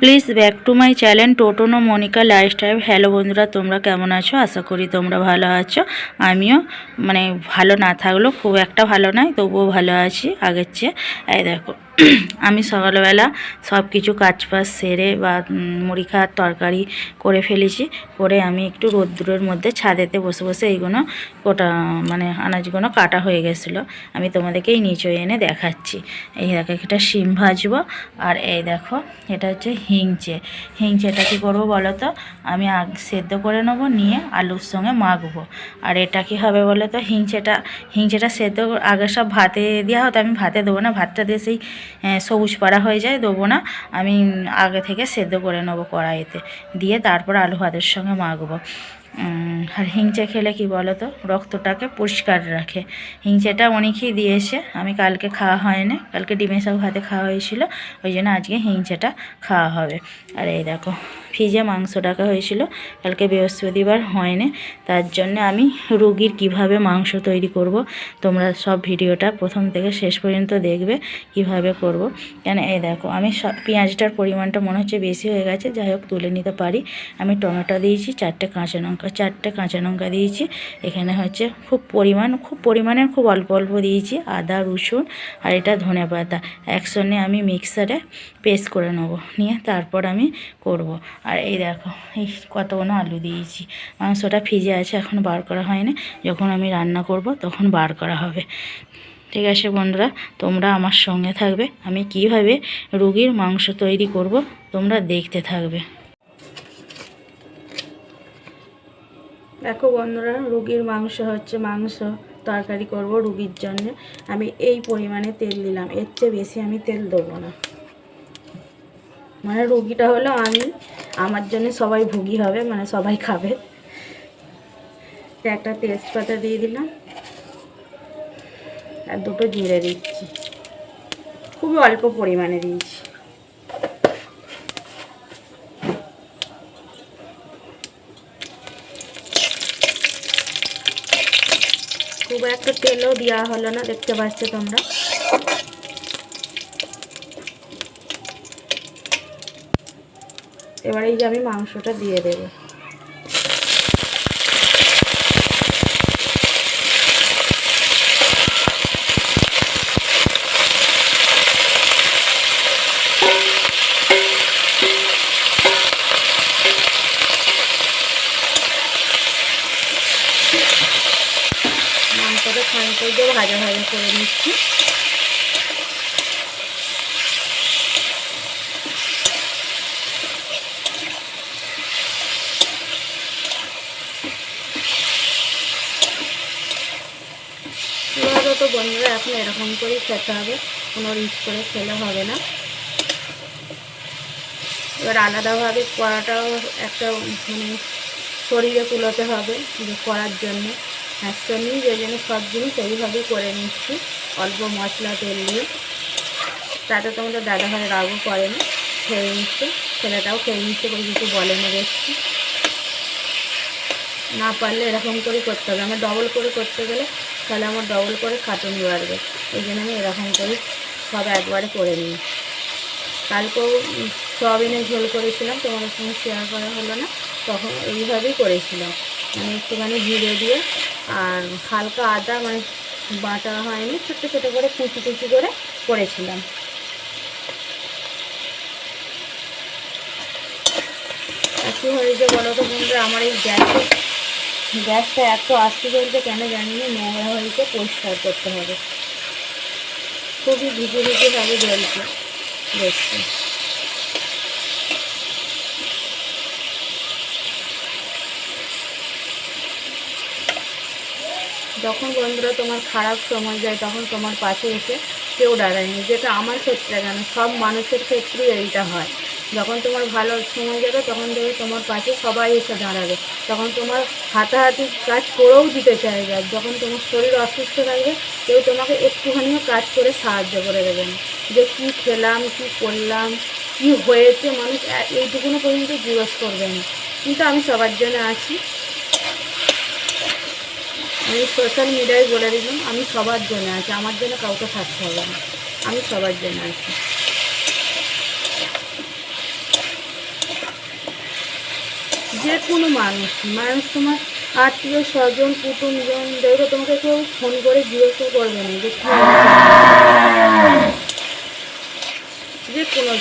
Please back to my channel Totono Monika lifestyle. Hello বন্ধুরা, তোমরা কেমন আছো? আশা করি তোমরা ভালো আছো। আমিও মানে ভালো না থাকলেও খুব একটা ভালো নয়, তবুও ভালো আছি আগের চেয়ে। এই দেখো আমি সকালবেলা সব কিছু কাজ বাজ সেরে বা মুড়ি খাওয়ার তরকারি করে ফেলেছি। করে আমি একটু রোদ্দুরের মধ্যে ছাদেতে বসে বসে এইগুলো কোটা মানে আনাজগুলো কাটা হয়ে গেছিল। আমি তোমাদেরকে এই নিচে এনে দেখাচ্ছি। এই দেখো এটা শিম ভাজবো। আর এই দেখো, এটা হচ্ছে হিংচে। হিংচেটা কী করব বলো তো? আমি সেদ্ধ করে নেব, নিয়ে আলুর সঙ্গে মাখবো। আর এটা কী হবে বলো তো? হিংচেটা হিংচেটা সেদ্ধ আগে সব ভাতে দেওয়া হতো আমি ভাতে দেবো না। ভাতটা দিয়ে সেই সবুজ পাড়া হয়ে যায়, দেবো না। আমি আগে থেকে সেদ্ধ করে নেব কড়াইতে। দিয়ে তারপর আলু ভাতের সঙ্গে মাখবো। আর হিংচে খেলে কি বলো তো রক্তটাকে পরিষ্কার রাখে। হিংচেটা অনেকেই দিয়েছে। আমি কালকে খাওয়া হয়নি। কালকে ডিমের শাক ভাতে খাওয়া হয়েছিল। ওই জন্য আজকে হিংচেটা খাওয়া হবে। আর এই দেখো, ফ্রিজে মাংস রাখা হয়েছিল। কালকে বৃহস্পতিবার হয়নি। তার জন্য আমি রুগীর কীভাবে মাংস তৈরি করব, তোমরা সব ভিডিওটা প্রথম থেকে শেষ পর্যন্ত দেখবে কীভাবে করব। কেন এই দেখো, আমি সব পেঁয়াজটার পরিমাণটা মনে হচ্ছে বেশি হয়ে গেছে। যাই হোক, তুলে নিতে পারি। আমি টমেটো দিয়েছি, চারটে কাঁচা লঙ্কা চারটে কাঁচা লঙ্কা দিয়েছি। এখানে হচ্ছে খুব পরিমাণ, খুব পরিমাণে খুব অল্প অল্প দিয়েছি, আদা, রসুন আর এটা ধনে পাতা। একসঙ্গে আমি মিক্সারে পেস্ট করে নেব, নিয়ে তারপর আমি করব। আর এই দেখো, এই কতগুলো আলু দিয়েছি। মাংসটা ফ্রিজে আছে, এখন বার করা হয়নি। যখন আমি রান্না করব, তখন বার করা হবে। ঠিক আছে বন্ধুরা, তোমরা আমার সঙ্গে থাকবে। আমি কীভাবে রুগীর মাংস তৈরি করব, তোমরা দেখতে থাকবে। দেখো বন্ধুরা, রুগীর মাংস হচ্ছে মাংস, তরকারি করব রুগীর জন্য। আমি এই পরিমাণে তেল দিলাম, এর চেয়ে বেশি আমি তেল দেবো না। মানে রুগীটা হলো আমি, আমার জন্য সবাই ভুগি হবে মানে সবাই খাবে। একটা তেজপাতা দিয়ে দিলাম, আর দুটো জিরে দিচ্ছি। খুবই অল্প পরিমাণে দিয়েছি। একটা তেলও দেওয়া হলো না, দেখতে পাচ্ছ তোমরা। এবারে এই যে আমি মাংসটা দিয়ে দেবো। মাংসটা খানিকটা দিয়ে ভাজা ভাজা করে নিচ্ছি। তো বন্ধুরা, এখন এরকম করেই খেতে হবে। কোনো রিচ করে খেলে হবে না। এবার আলাদাভাবে কড়াটাও একটা মানে শরীরে তুলোতে হবে যে করার জন্য। একসঙ্গেই যে জন্য সব জিনিস এইভাবেই করে নিচ্ছি। অল্প মশলা, তেল দিয়ে। তাতে তোমাদের দাদা ভাই রাগও করে না খেয়ে নিচ্ছে। ছেলেটাও খেয়ে নিচ্ছে করে কিছু বলে না দেখছি না পারলে এরকম করে করতে হবে। আমার ডবল করে করতে গেলে তাহলে আমার ডবল করে খাটুনি বাড়বে। এই জন্য আমি এরকম করে সব একবারে করে নিই। কালকেও সয়াবিনের ঝোল করেছিলাম, তোমাদের সঙ্গে শেয়ার করা হলো না। তখন এইভাবেই করেছিলাম। মানে একটুখানি জিরে দিয়ে আর হালকা আদা মানে বাটা হয়নি ছোটো ছোটো করে কুচি কুচি করে করেছিলাম। একটু হয়েছে বলো তো বন্ধুরা? আমার এই গ্যাসে, গ্যাসটা এত আস্তে চলছে কেন জানি না, নোংরা হয়েছে, পরিষ্কার করতে হবে। খুবই ভিজে ভিজেভাবে জ্বলছে। দেখছি। যখন বন্ধুরা তোমার খারাপ সময় যায়, তখন তোমার পাশে এসে কেউ দাঁড়ায়নি যেটা আমার ক্ষেত্রে কেন? সব মানুষের ক্ষেত্রেই এইটা হয়। যখন তোমার ভালো সময় যাবে, তখন দেখবে তোমার পাশে সবাই এসে দাঁড়াবে। তখন তোমার হাতাহাতি কাজ করেও দিতে চাইবে। আর যখন তোমার শরীর অসুস্থ থাকবে, কেউ তোমাকে একটুখানিও কাজ করে সাহায্য করে দেবে না। যে কী খেলাম, কী করলাম, কী হয়েছে, মানুষ এইটুকুনো পর্যন্ত জিজ্ঞেস করবে না। কিন্তু আমি সবার জন্য আছি আমি সোশ্যাল মিডিয়ায় বলে দিলাম, আমি সবার জন্য আছি, আমার জন্য কাউকে থাকতে হবে না। আমি সবার জন্য আছি। যে কোনো মানুষ মানুষ তোমার আত্মীয় স্বজন কুটুমজন দেখবে তোমাকে কেউ ফোন করে জিজ্ঞাসা করবে না যে যে কোনো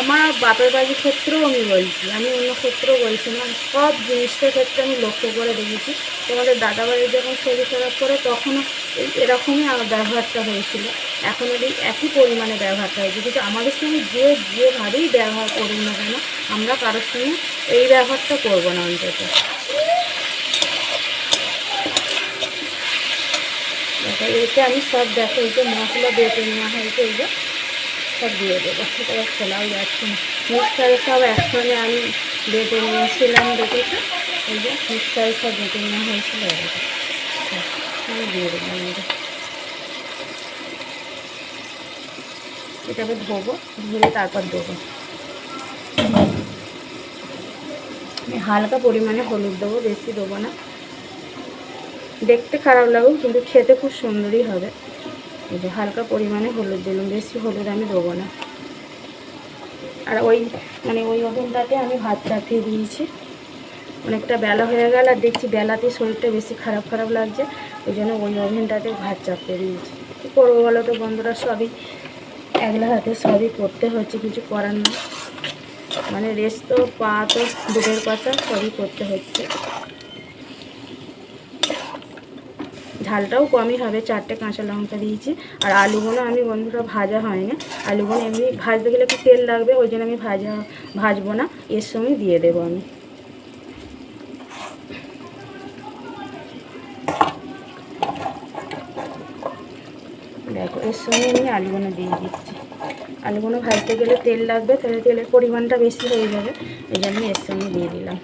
আমার বাপের বাড়ির ক্ষেত্রেও আমি বলছি, আমি অন্য ক্ষেত্রেও বলছি না, সব জিনিসটার ক্ষেত্রে আমি লক্ষ্য করে দেখেছি। তোমাদের দাদা বাড়ির যখন শরীর খারাপ করে তখনও এই এরকমই আমার ব্যবহারটা হয়েছিল। এখন এই একই পরিমাণে ব্যবহারটা হয়েছে, কিন্তু আমাদের সঙ্গে যে যেভাবেই ব্যবহার করুন না কেন, আমরা কারোর সঙ্গে এই ব্যবহারটা করব না অন্তত। এতে আমি সব দেখো এই যে মশলা বেটে নেওয়া হয়েছে, এই যে সব দিয়ে দেবো আবার খোলাও যাচ্ছে না। মিক্সারে সব একসঙ্গে আমি বেটে নিয়েছিলাম দেখেছি? এই যে মিক্সারে সব বেটে নেওয়া হয়েছিল হ্যাঁ, আমি দিয়ে এটাকে ধোবো ধুয়ে তারপর দেবো। আমি হালকা পরিমাণে হলুদ দেবো বেশি দেবো না। দেখতে খারাপ লাগুক কিন্তু খেতে খুব সুন্দরই হবে। যে হালকা পরিমাণে হলুদ দিলাম, বেশি হলুদ আমি দেবো না। আর ওই মানে ওই ওভেনটাতে আমি ভাত চাপিয়ে দিয়েছি। অনেকটা বেলা হয়ে গেল আর দেখছি বেলাতে শরীরটা বেশি খারাপ খারাপ লাগছে, ওই জন্য ওই ওভেনটাতে ভাত চাপিয়ে দিয়েছি। কী করব বলো তো বন্ধুরা, সবই একলা হাতে সবই করতে হচ্ছে, কিছু করার না মানে রেস্ট তো পা তো দুধের কথা সবই করতে হচ্ছে। ঝালটাও কমই হবে, চারটে কাঁচা লঙ্কা দিয়েছি। আর আলুগুলো আমি বন্ধুরা ভাজা হয়নি। আলুগুলো এমনি ভাজতে গেলে একটু তেল লাগবে, ওই জন্য আমি ভাজা, ভাজবো না। এর সঙ্গে দিয়ে দেবো আমি। দেখো, এর সঙ্গে আমি আলুগুলো দিয়ে দিচ্ছি। আলুগুলো ভাজতে গেলে তেল লাগবে, তাহলে তেলের পরিমাণটা বেশি হয়ে যাবে, এই জন্য এর সঙ্গে দিয়ে দিলাম।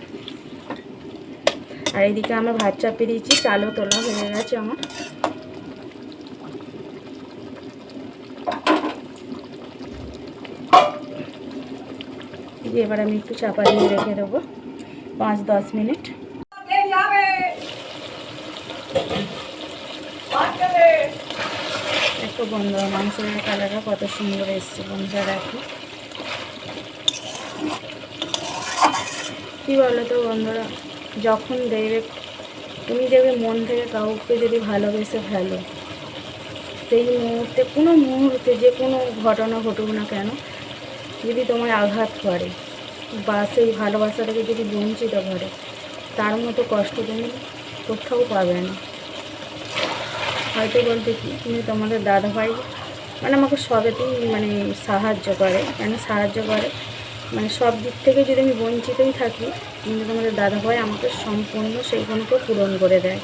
আর এদিকে আমরা ভাত চাপিয়ে দিয়েছি, চালও তোলা হয়ে গেছে আমার। এবার আমি একটু চাপা দিয়ে রেখে দেবো, পাঁচ দশ মিনিট। একটু বন্ধুরা, মাংসের কালারটা কত সুন্দর এসছে, বন্ধুরা দেখো। কী বলো তো বন্ধুরা? যখন দেখবে তুমি দেখবে মন থেকে কাউকে যদি ভালোবেসে ফেলো। সেই মুহূর্তে, কোনো মুহূর্তে, যে কোনো ঘটনা ঘটুক না কেন, যদি তোমার আঘাত করে বা সেই ভালোবাসাটাকে যদি বঞ্চিত করে, তার মতো কষ্ট তুমি কোথাও পাবে না। হয়তো বলতে কি, তুমি তোমাদের দাদাভাই মানে আমাকে সবেতেই মানে সাহায্য করে কেন সাহায্য করে। মানে সব দিক থেকে যদি আমি বঞ্চিতই থাকি, কিন্তু তোমাদের দাদাভাই আমাকে সম্পূর্ণ সেইগুলোকে পূরণ করে দেয়।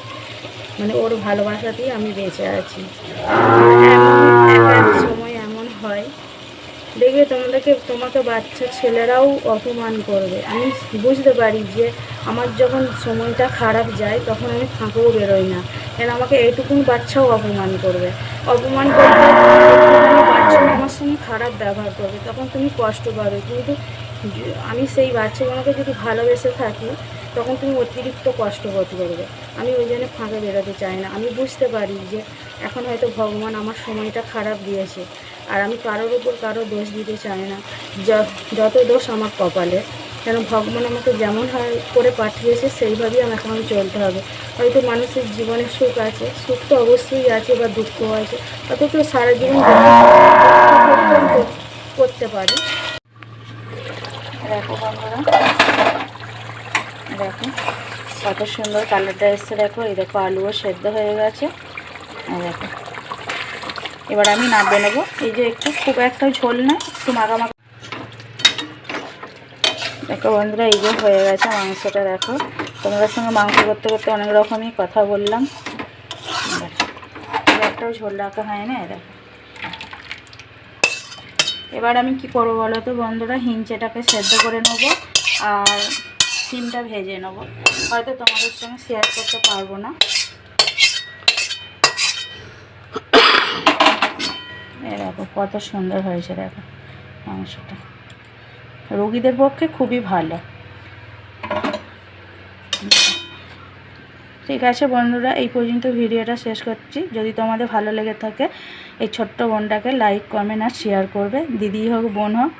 মানে ওর ভালোবাসাতেই আমি বেঁচে আছি। সময় এমন হয়, দেখবে তোমাদেরকে, তোমাকে বাচ্চা ছেলেরাও অপমান করবে। আমি বুঝতে পারি যে আমার যখন সময়টা খারাপ যায়, তখন আমি ফাঁকেও বেরোই না। কেন? আমাকে এইটুকুন বাচ্চাও অপমান করবে। অপমান করবে বাচ্চা আমার সঙ্গে খারাপ ব্যবহার করবে, তখন তুমি কষ্ট পাবে। কিন্তু আমি সেই বাচ্চাগুলোকে যদি ভালোবেসে থাকি, তখন তুমি অতিরিক্ত কষ্ট বোধ করবে। আমি ওই জন্য ফাঁকে বেরোতে চাই না। আমি বুঝতে পারি যে এখন হয়তো ভগবান আমার সময়টা খারাপ দিয়েছে, আর আমি কারোর উপর কারও দোষ দিতে চাই না। যত দোষ আমার কপালে, কেন ভগবান আমাকে যেমন হয় করে পাঠিয়েছে, সেইভাবেই আমাকে আমি চলতে হবে। হয়তো মানুষের জীবনে সুখ আছে, সুখ তো অবশ্যই আছে বা দুঃখ আছে, অথচ সারা জীবন করতে পারে। দেখো বন্ধুরা, দেখো কত সুন্দর কালারটা এসছে, দেখো, এই দেখো আলুও সেদ্ধ হয়ে গেছে। দেখো, এবার আমি নামবে নেব। এই যে একটু, খুব একটা ঝোল না, একটু মাখা। দেখো বন্ধুরা, এই যে হয়ে গেছে মাংসটা, দেখো। তোমাদের সঙ্গে মাংস করতে করতে অনেক রকমই কথা বললাম। একটাও ঝোল রাখা হয় না দেখো। এবার আমি কি করব বলো তো বন্ধুরা? হিঞ্চেটাকে সেদ্ধ করে নেব আর সিমটা ভেজে নেব। হয়তো তোমাদের সঙ্গে শেয়ার করতে পারব না। দেখো, কত সুন্দর হয়েছে, দেখো মাংসটা। রোগীদের পক্ষে খুবই ভালো। ঠিক আছে বন্ধুরা, এই পর্যন্ত ভিডিওটা শেষ করছি। যদি তোমাদের ভালো লেগে থাকে, এই ছোট্ট বোনটাকে লাইক কমেন্ট আর শেয়ার করবে। দিদি হোক, বোন হোক